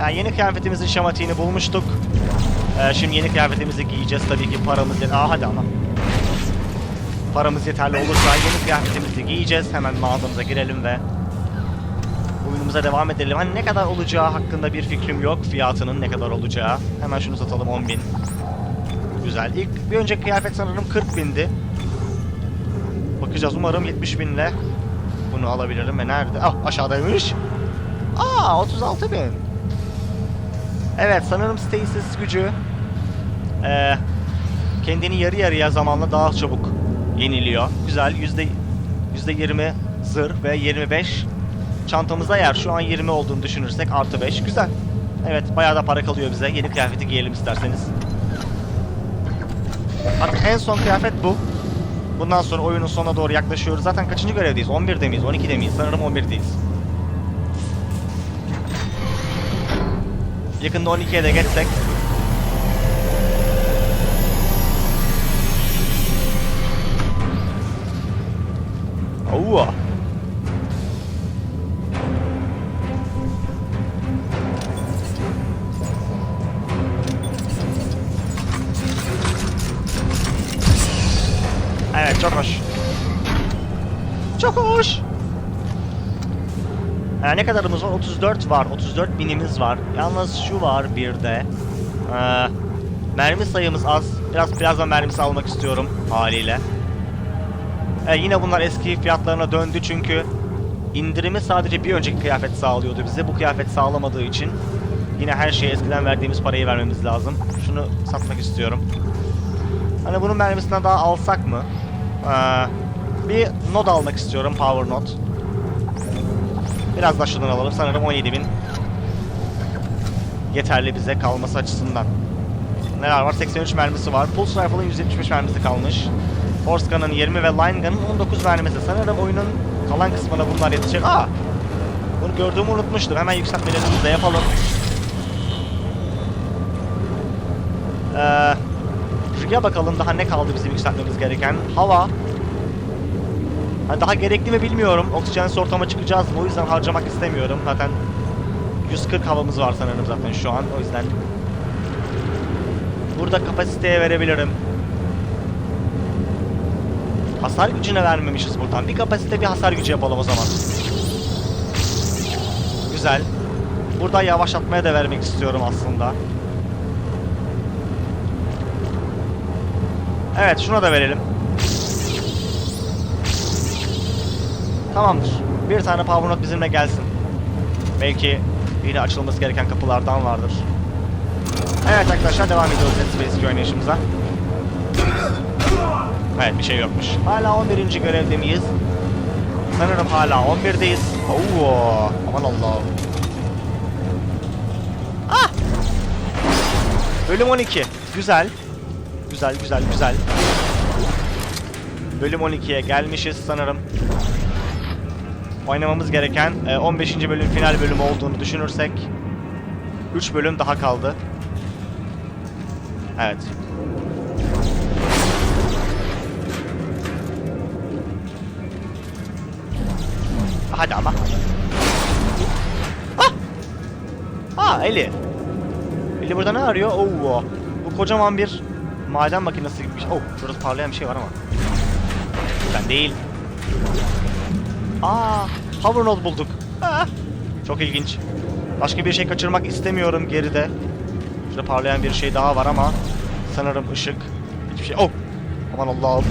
Yani yeni kıyafetimizin şamatiğini bulmuştuk. Ee, şimdi yeni kıyafetimizi giyeceğiz. Tabii ki paramız yet... Aa hadi ama. Paramız yeterli olursa yeni kıyafetimizi giyeceğiz. Hemen mağazamıza girelim ve oyunumuza devam edelim. Hani ne kadar olacağı hakkında bir fikrim yok. Fiyatının ne kadar olacağı. Hemen şunu satalım 10.000. Güzel. İlk bir önceki kıyafet sanırım 40 bindi. Bakacağız umarım 70 binle bunu alabilirim ve nerede? Ah aşağıdaymış. Aa 36 bin. Evet sanırım stasis gücü eee, kendini yarı yarıya zamanla daha çabuk yeniliyor. Güzel yüzde yüzde 20 zırh ve 25 çantamızda yer. Şu an 20 olduğunu düşünürsek artı 5. Güzel. Evet bayağı da para kalıyor bize. Yeni kıyafeti giyelim isterseniz. Artık en son kıyafet bu. Bundan sonra oyunun sonuna doğru yaklaşıyoruz. Zaten kaçıncı görevdeyiz? 11'de miyiz? 12'de miyiz? Sanırım 11'deyiz. Yakında 12'ye de geçsek. Oo. Evet çok hoş. Çok hoş. Ee, ne kadarımız var? 34 var. 34 binimiz var. Yalnız şu var bir de. Ee, mermi sayımız az. Biraz birazdan mermisi almak istiyorum haliyle. Ee, yine bunlar eski fiyatlarına döndü çünkü indirimi sadece bir önceki kıyafet sağlıyordu bize. Bu kıyafet sağlamadığı için yine her şeye eskiden verdiğimiz parayı vermemiz lazım. Şunu satmak istiyorum. Hani bunun mermisinden daha alsak mı? Ee, bir nod almak istiyorum. Power nod. Biraz da şundan alalım. Sanırım 17.000 yeterli bize kalması açısından. Neler var? 83 mermisi var. Pulse Rifle'ın 175 mermisi kalmış. Force Gun'ın 20 ve Line Gun'ın 19 mermisi. Sanırım oyunun kalan kısmına bunlar yetecek. Aa! Bunu gördüğümü unutmuştum. Hemen yükseltmelerimizi de yapalım. Eee... Şuraya bakalım daha ne kaldı bizim yükseltmemiz gereken. Hava. Hani daha gerekli mi bilmiyorum. Oksijensiz ortama çıkacağız? O yüzden harcamak istemiyorum. Zaten 140 havamız var sanırım zaten şu an. O yüzden burada kapasiteye verebilirim. Hasar gücüne vermemişiz buradan. Bir kapasite bir hasar gücü yapalım o zaman. Güzel. Burada yavaşlatmaya da vermek istiyorum aslında. Evet şuna da verelim. Tamamdır. Bir tane node bizimle gelsin. Belki yine açılması gereken kapılardan vardır. Evet arkadaşlar devam ediyoruz Dead Space 2 oynayışımıza. Evet bir şey yokmuş. Hala 11. görevde miyiz? Sanırım hala 11'deyiz. Oo, aman Allah'ım. Ah! Bölüm 12. Güzel. Güzel güzel güzel. Bölüm 12'ye gelmişiz sanırım. Oynamamız gereken e, 15. bölüm final bölümü olduğunu düşünürsek 3 bölüm daha kaldı. Evet. Hadi ama. Ah! Ah Eli. Eli burada ne arıyor? Oo. Bu kocaman bir maden makinesi gibi bir şey. Oh, şurada parlayan bir şey var ama. Ben değil. Aa, Power Node bulduk. Ah, çok ilginç. Başka bir şey kaçırmak istemiyorum geride. Şurada parlayan bir şey daha var ama sanırım ışık. Hiçbir şey. Oh! Aman Allah'ım.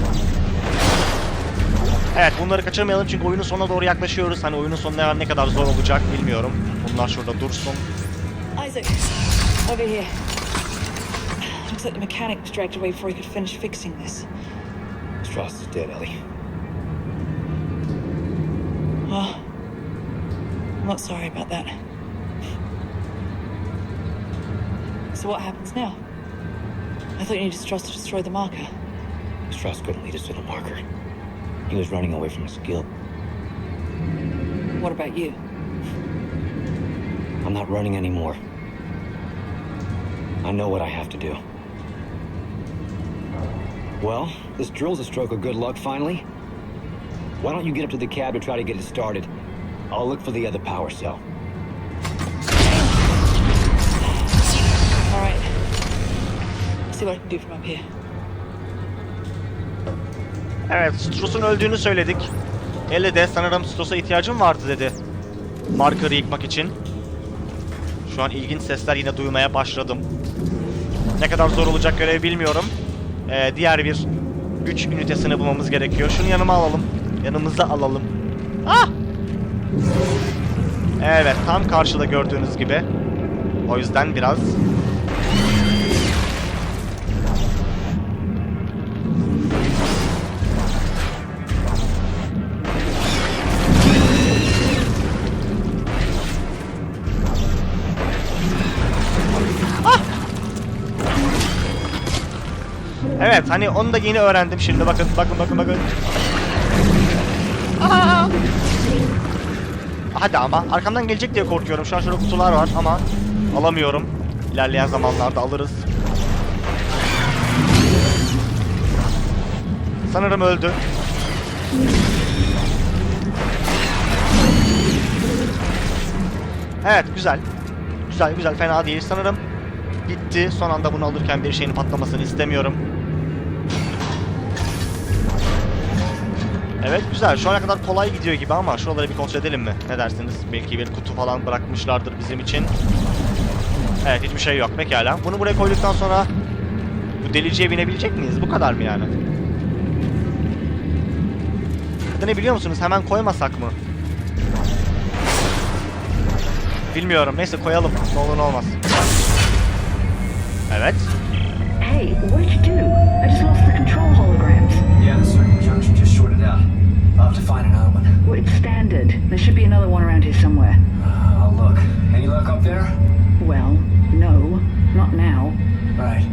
Evet bunları kaçırmayalım çünkü oyunun sonuna doğru yaklaşıyoruz. Hani oyunun sonuna ne kadar zor olacak bilmiyorum. Bunlar şurada dursun. Isaac, over here. Looks like the mechanic was dragged away before he could finish fixing this. Strauss is dead, Ellie. Oh, I'm not sorry about that. So what happens now? I thought you needed Strauss to destroy the marker. Strauss couldn't lead us to the marker. He was running away from his guilt. What about you? I'm not running anymore. I know what I have to do. Well, this drill's a stroke of good luck finally. Why don't you get up to the cab to try to get it started? I'll look for the other power cell. All right. I'll see what I can do from up here. Evet, Strauss'un öldüğünü söyledik. Elle de sanırım Strauss'a ihtiyacım vardı dedi. Marker'ı yıkmak için. Şu an ilginç sesler yine duymaya başladım. Ne kadar zor olacak görev bilmiyorum. Ee, diğer bir güç ünitesini bulmamız gerekiyor. Şunu yanıma alalım. Yanımıza alalım. Ah! Evet, tam karşıda gördüğünüz gibi. O yüzden biraz Evet hani onu da yeni öğrendim şimdi bakın bakın bakın bakın. Hadi ama arkamdan gelecek diye korkuyorum. Şu an şurada kutular var ama alamıyorum. İlerleyen zamanlarda alırız. Sanırım öldü. Evet güzel. Güzel güzel fena değil. Sanırım bitti. Son anda bunu alırken bir şeyin patlamasını istemiyorum. Evet güzel. Şu ana kadar kolay gidiyor gibi ama şuraları bir kontrol edelim mi? Ne dersiniz? Belki bir kutu falan bırakmışlardır bizim için. Evet hiçbir şey yok. Pekala. Bunu buraya koyduktan sonra bu deliciye binebilecek miyiz? Bu kadar mı yani? Ne biliyor musunuz? Hemen koymasak mı? Bilmiyorum. Neyse koyalım. Ne olur ne olmaz. Evet. Hey, what did you do? I just lost the control holograms. Yeah, the out. I'll have to find another one. Well, it's standard. There should be another one around here somewhere. Uh, I'll look. Any luck up there? Well, no, not now. Right.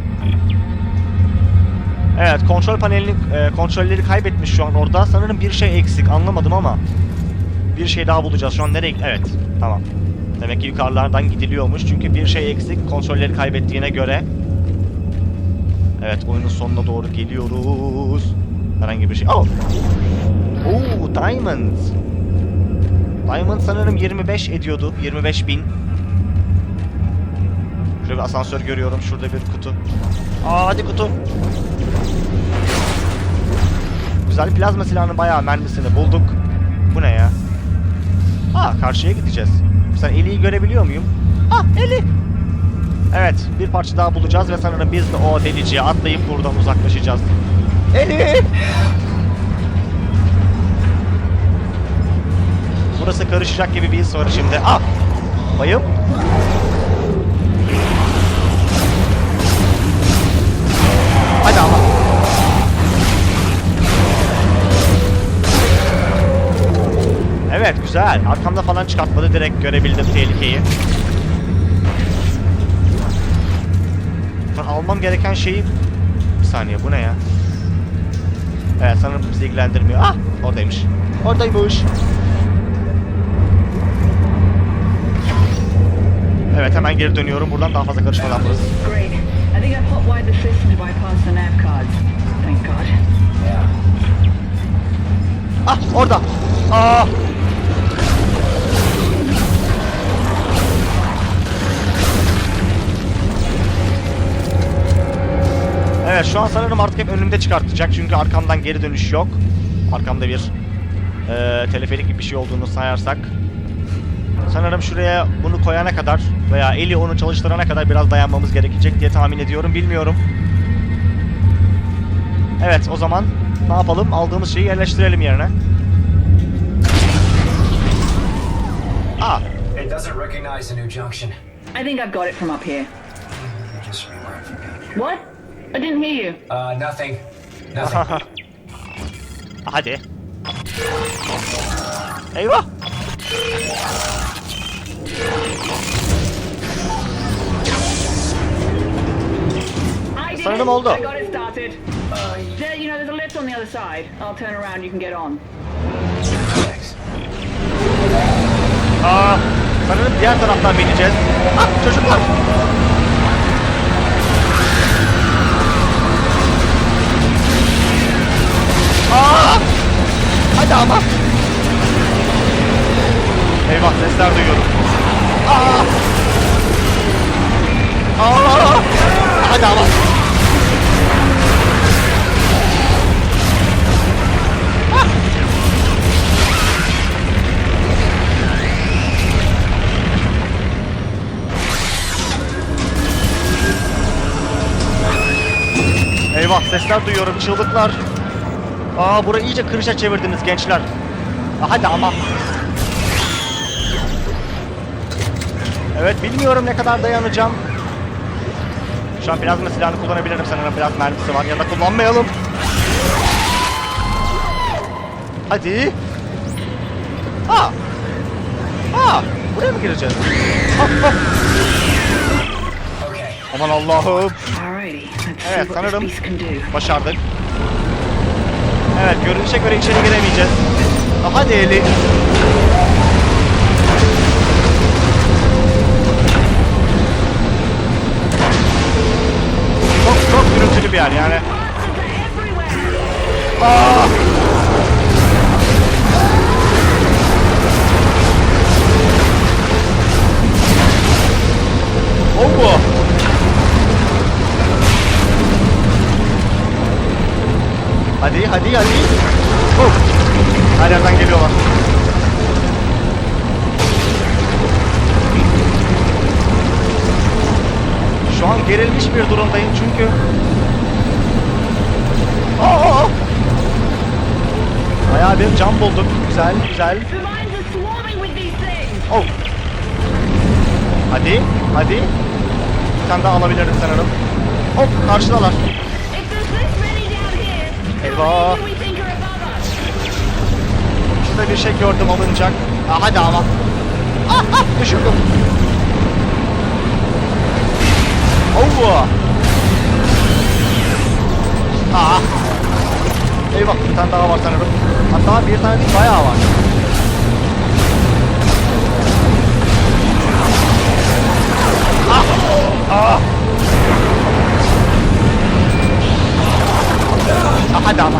Evet kontrol panelini e, kontrolleri kaybetmiş şu an orada. Sanırım bir şey eksik anlamadım ama bir şey daha bulacağız. Şu an nereye Evet tamam. Demek ki yukarılardan gidiliyormuş. Çünkü bir şey eksik kontrolleri kaybettiğine göre. Evet oyunun sonuna doğru geliyoruz. Herhangi bir şey. Oh! Oo Diamond. Diamond sanırım 25 ediyordu. 25 bin. Şurada bir asansör görüyorum. Şurada bir kutu. Aa hadi kutu. Güzel plazma silahının bayağı mermisini bulduk. Bu ne ya? Aa karşıya gideceğiz. Sen Eli'yi görebiliyor muyum? Ah Eli! Evet bir parça daha bulacağız ve sanırım biz de o deliciye atlayıp buradan uzaklaşacağız. Eli! Burası karışacak gibi bir his var şimdi. Ah! Bayım. Hadi ama. Evet güzel. Arkamda falan çıkartmadı. Direkt görebildim tehlikeyi. Almam gereken şeyi... Bir saniye bu ne ya? Evet sanırım bizi ilgilendirmiyor. Ah oradaymış. Oradaymış. Evet hemen geri dönüyorum. Buradan daha fazla karışmadan. Yeah. Ah orada. Aa. Evet şu an sanırım artık hep önümde çıkartacak çünkü arkamdan geri dönüş yok. Arkamda bir eee teleferik gibi bir şey olduğunu sayarsak. Sanırım şuraya bunu koyana kadar veya Eli onu çalıştırana kadar biraz dayanmamız gerekecek diye tahmin ediyorum. Bilmiyorum. Evet o zaman ne yapalım? Aldığımız şeyi yerleştirelim yerine. Ah, It doesn't recognize the new junction. I think I've got it from up here. Just. What? I didn't hear you. Uh, nothing. Nothing. hadi. Eyvah! Sanırım oldu. I got it started. There, you know, there's a lift on the other side. I'll turn around. You can get on. Aa, sanırım diğer taraftan bineceğiz. Ah, çocuklar! Aa! Hadi ama! Eyvah sesler duyuyorum. Aa! Aa! Hadi ama. Eyvah sesler duyuyorum, çığlıklar. Aa burayı iyice kırışa çevirdiniz gençler. Hadi ama. Evet bilmiyorum ne kadar dayanacağım. Şu an plazma silahını kullanabilirim sanırım biraz mermisi var ya da kullanmayalım. Hadi. Aa. Aa. Buraya mı gireceğiz? Ah, ah. Aman Allah'ım. Evet sanırım başardık. Evet görünüşe göre içeri giremeyeceğiz. Hadi Eli. Bir yer yani. Aa! Oh! Hadi hadi hadi. Oh. Her yerden geliyorlar. Şu an gerilmiş bir durumdayım çünkü. Aa! Bayağı bir cam bulduk. Güzel güzel. Oh. Hadi hadi. Bir tane daha alabiliriz sanırım. Hop karşıdalar. Eyvah. Şurada bir şey gördüm alınacak. Aa, hadi ama. Ah ah düşürdüm. Oh. Aa. Eyvah bir tane daha var sanırım. Hatta bir tane değil bayağı var. Ah. Ah. Ah, hadi ama.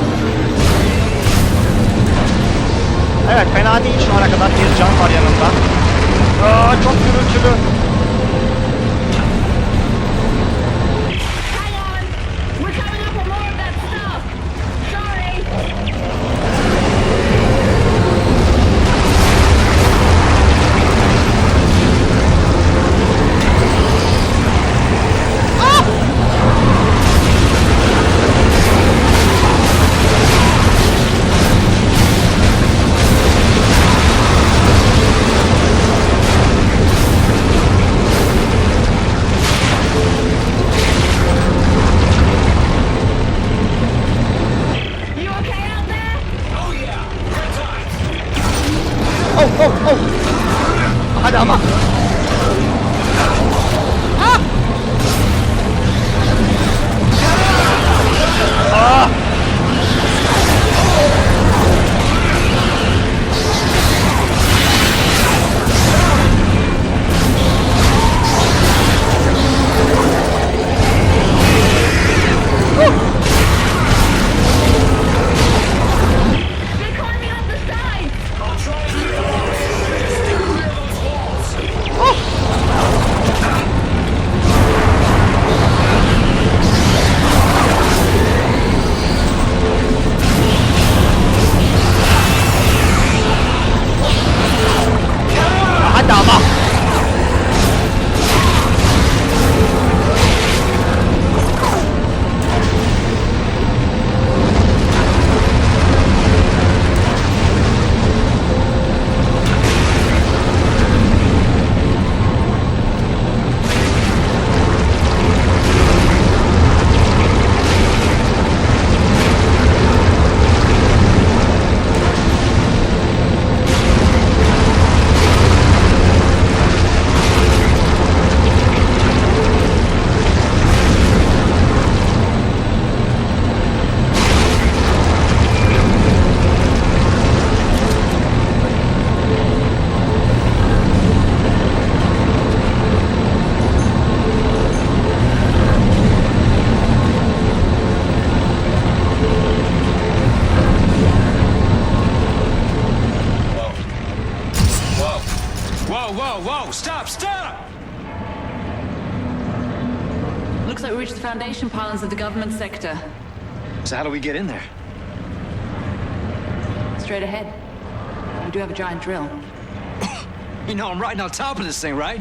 Evet fena değil şu ana kadar bir can var yanında. Aa, çok gürültülü. Looks like reached the foundation pylons of the government sector. So how do we get in there? Straight ahead. We do have a giant drill. You know I'm riding on top of this thing, right?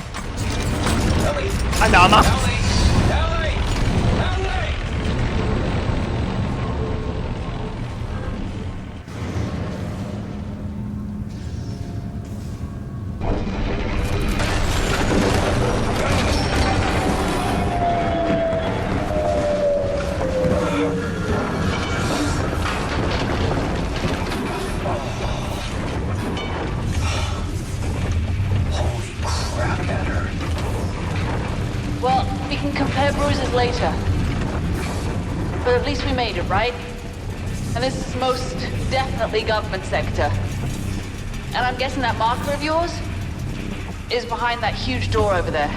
Hadi ama. Right? And this is most definitely government sector. And I'm guessing that marker of yours is behind that huge door over there.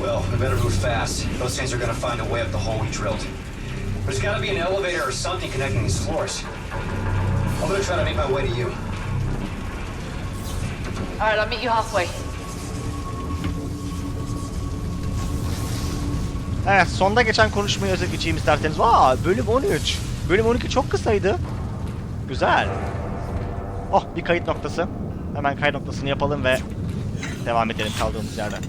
Well, we better move fast. Those things are gonna find a way up the hole we drilled. There's gotta be an elevator or something connecting these floors. I'm gonna try to make my way to you. All right, I'll meet you halfway. Evet sonda geçen konuşmayı özet geçeyim isterseniz. Aa bölüm 13. Bölüm 12 çok kısaydı. Güzel. Oh bir kayıt noktası. Hemen kayıt noktasını yapalım ve devam edelim kaldığımız yerden.